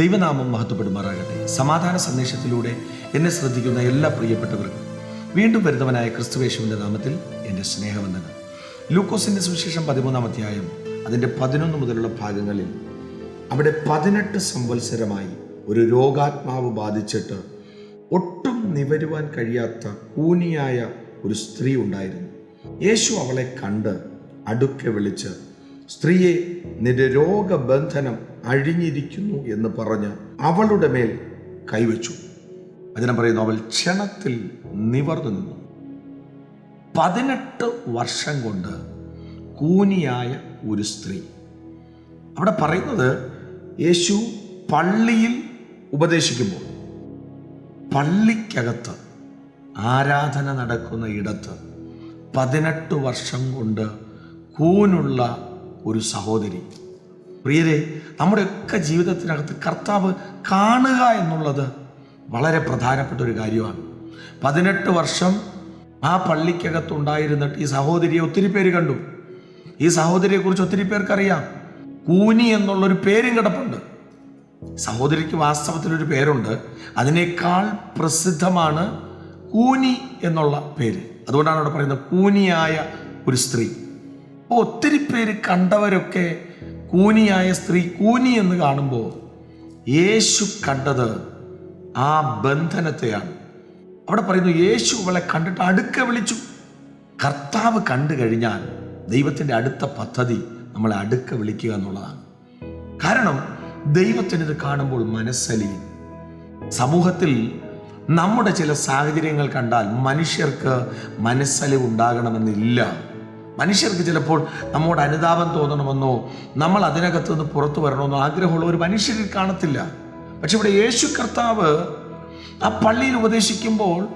ദൈവനാമം മഹത്വപ്പെടുമാറാകട്ടെ. സമാധാന സന്ദേശത്തിലൂടെ എന്നെ ശ്രദ്ധിക്കുന്ന എല്ലാ പ്രിയപ്പെട്ടവർക്കും വീണ്ടും വരുന്നവനായ ക്രിസ്തുവേശുവിന്റെ നാമത്തിൽ എന്റെ സ്നേഹവന്ദനം. ലൂക്കോസിന്റെ സുവിശേഷം പതിമൂന്നാം അധ്യായം അതിന്റെ പതിനൊന്ന് മുതലുള്ള ഭാഗങ്ങളിൽ അവിടെ പതിനെട്ട് സംവത്സരമായി ഒരു രോഗാത്മാവ് ബാധിച്ചിട്ട് ഒട്ടും നിവരുവാൻ കഴിയാത്ത കൂനിയായ ഒരു സ്ത്രീ ഉണ്ടായിരുന്നു. യേശു അവളെ കണ്ട് അടുക്കെ വിളിച്ച് സ്ത്രീയെ നിന്റെ രോഗബന്ധനം അഴിഞ്ഞിരിക്കുന്നു എന്ന് പറഞ്ഞ് അവളുടെ മേൽ കൈവച്ചു. അതിനെ പറയുന്നു അവൾ ക്ഷണത്തിൽ നിവർന്നു നിന്നു. പതിനെട്ട് വർഷം കൊണ്ട് കൂനിയായ ഒരു സ്ത്രീ. അവിടെ പറയുന്നത് യേശു പള്ളിയിൽ ഉപദേശിക്കുമ്പോൾ പള്ളിക്കകത്ത് ആരാധന നടക്കുന്ന ഇടത്ത് പതിനെട്ട് വർഷം കൊണ്ട് കൂനുള്ള ഒരു സഹോദരി പ്രിയരെ നമ്മുടെയൊക്കെ ജീവിതത്തിനകത്ത് കർത്താവ് കാണുക എന്നുള്ളത് വളരെ പ്രധാനപ്പെട്ട ഒരു കാര്യമാണ്. പതിനെട്ട് വർഷം ആ പള്ളിക്കകത്തുണ്ടായിരുന്നിട്ട് ഈ സഹോദരിയെ ഒത്തിരി പേര് കണ്ടു. ഈ സഹോദരിയെക്കുറിച്ച് ഒത്തിരി പേർക്കറിയാം. കൂനി എന്നുള്ളൊരു പേരും കിടപ്പുണ്ട്. സഹോദരിക്ക് വാസ്തവത്തിലൊരു പേരുണ്ട്. അതിനേക്കാൾ പ്രസിദ്ധമാണ് കൂനി എന്നുള്ള പേര്. അതുകൊണ്ടാണ് അവിടെ പറയുന്നത് കൂനിയായ ഒരു സ്ത്രീ. ഒത്തിരി പേര് കണ്ടവരൊക്കെ കൂനിയായ സ്ത്രീ കൂനി എന്ന് കാണുമ്പോൾ യേശു കണ്ടത് ആ ബന്ധനത്തെയാണ്. അവിടെ പറയുന്നു യേശു അവളെ കണ്ടിട്ട് അടുക്ക വിളിച്ചു. കർത്താവ് കണ്ടു കഴിഞ്ഞാൽ ദൈവത്തിന്റെ അടുത്ത പദ്ധതി നമ്മളെ അടുക്ക വിളിക്കുക എന്നുള്ളതാണ്. കാരണം ദൈവത്തിന് ഇത് കാണുമ്പോൾ മനസ്സലിയും. സമൂഹത്തിൽ നമ്മുടെ ചില സാഹചര്യങ്ങൾ കണ്ടാൽ മനുഷ്യർക്ക് മനസ്സലി ഉണ്ടാകണമെന്നില്ല മനുഷ്യർക്ക് ചിലപ്പോൾ നമ്മോട് അനുതാപം തോന്നണമെന്നോ നമ്മൾ അതിനകത്ത് നിന്ന് പുറത്തു വരണമെന്നോ ആഗ്രഹമുള്ള ഒരു മനുഷ്യരിൽ കാണത്തില്ല. പക്ഷെ ഇവിടെ യേശു കർത്താവ് ആ പള്ളിയിൽ ഉപദേശിക്കുമ്പോൾ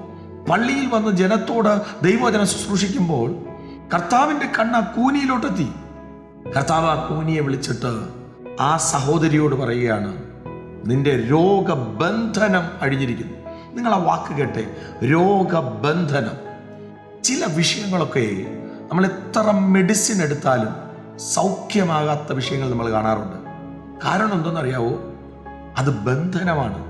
പള്ളിയിൽ വന്ന് ജനത്തോട് ദൈവവചനം ശുശ്രൂഷിക്കുമ്പോൾ കർത്താവിന്റെ കണ്ണ് ആ കൂനിയിലോട്ടെത്തി. കർത്താവ് ആ കൂനിയെ വിളിച്ചിട്ട് ആ സഹോദരിയോട് പറയുകയാണ് നിന്റെ രോഗബന്ധനം അഴിഞ്ഞിരിക്കുന്നു. നിങ്ങൾ ആ വാക്ക് കേട്ടെ രോഗബന്ധനം. ചില വിഷയങ്ങളൊക്കെ നമ്മൾ എത്ര മെഡിസിൻ എടുത്താലും സൗഖ്യമാകാത്ത വിഷയങ്ങൾ നമ്മൾ കാണാറുണ്ട്. കാരണം എന്തെന്നറിയാവോ? അത് ബന്ധനമാണ്.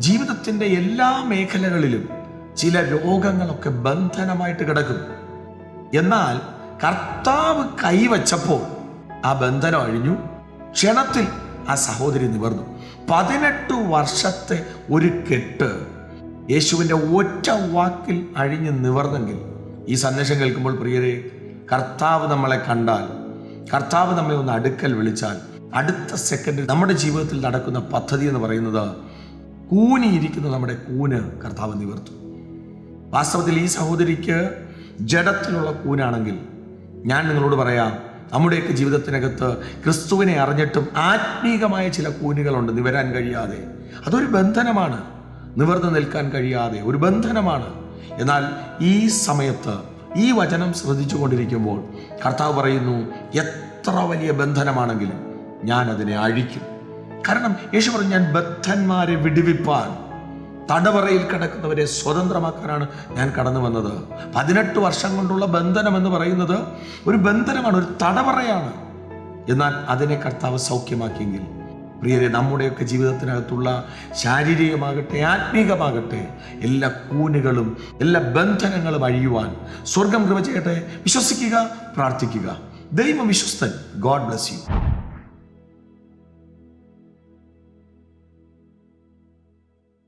ജീവിതത്തിന്റെ എല്ലാ മേഖലകളിലും ചില രോഗങ്ങളൊക്കെ ബന്ധനമായിട്ട് കിടക്കും. എന്നാൽ കർത്താവ് കൈവച്ചപ്പോൾ ആ ബന്ധനം അഴിഞ്ഞു. ക്ഷണത്തിൽ ആ സഹോദരി നിവർന്നു. പതിനെട്ട് വർഷത്തെ ഒരു കെട്ട് യേശുവിന്റെ ഒറ്റ വാക്കിൽ അഴിഞ്ഞ് നിവർന്നെങ്കിൽ ഈ സന്ദേശം കേൾക്കുമ്പോൾ പ്രിയരെ കർത്താവ് നമ്മളെ കണ്ടാൽ കർത്താവ് നമ്മെ ഒന്ന് അടുക്കൽ വിളിച്ചാൽ അടുത്ത സെക്കൻഡിൽ നമ്മുടെ ജീവിതത്തിൽ നടക്കുന്ന പദ്ധതി എന്ന് പറയുന്നത് കൂനിയിരിക്കുന്ന നമ്മുടെ കൂന് കർത്താവ് നിവർത്തു. വാസ്തവത്തിൽ ഈ സഹോദരിക്ക് ജഡത്തിലുള്ള കൂനാണെങ്കിൽ ഞാൻ നിങ്ങളോട് പറയാം നമ്മുടെയൊക്കെ ജീവിതത്തിനകത്ത് ക്രിസ്തുവിനെ അറിഞ്ഞിട്ടും ആത്മീകമായ ചില കൂനുകളുണ്ട് നിവരാൻ കഴിയാതെ. അതൊരു ബന്ധനമാണ്. നിവർന്നു നിൽക്കാൻ കഴിയാതെ ഒരു ബന്ധനമാണ്. എന്നാൽ ഈ സമയത്ത് ഈ വചനം ശ്രദ്ധിച്ചു കൊണ്ടിരിക്കുമ്പോൾ കർത്താവ് പറയുന്നു എത്ര വലിയ ബന്ധനമാണെങ്കിലും ഞാൻ അതിനെ അഴിക്കും. കാരണം യേശു പറഞ്ഞു ഞാൻ ബദ്ധന്മാരെ വിടുവിപ്പാൻ തടവറയിൽ കിടക്കുന്നവരെ സ്വതന്ത്രമാക്കാനാണ് ഞാൻ കടന്നു വന്നത്. പതിനെട്ട് വർഷം കൊണ്ടുള്ള ബന്ധനം എന്ന് പറയുന്നത് ഒരു ബന്ധനമാണ് ഒരു തടവറയാണ്. എന്നാൽ അതിനെ കർത്താവ് സൗഖ്യമാക്കിയെങ്കിൽ പ്രിയരെ നമ്മുടെയൊക്കെ ജീവിതത്തിനകത്തുള്ള ശാരീരികമാകട്ടെ ആത്മീകമാകട്ടെ എല്ലാ കൂനുകളും എല്ലാ ബന്ധനങ്ങളും അഴിയുവാൻ സ്വർഗം കൃപ ചെയ്യട്ടെ. വിശ്വസിക്കുക പ്രാർത്ഥിക്കുക. ദൈവം വിശ്വസ്തൻ. God bless you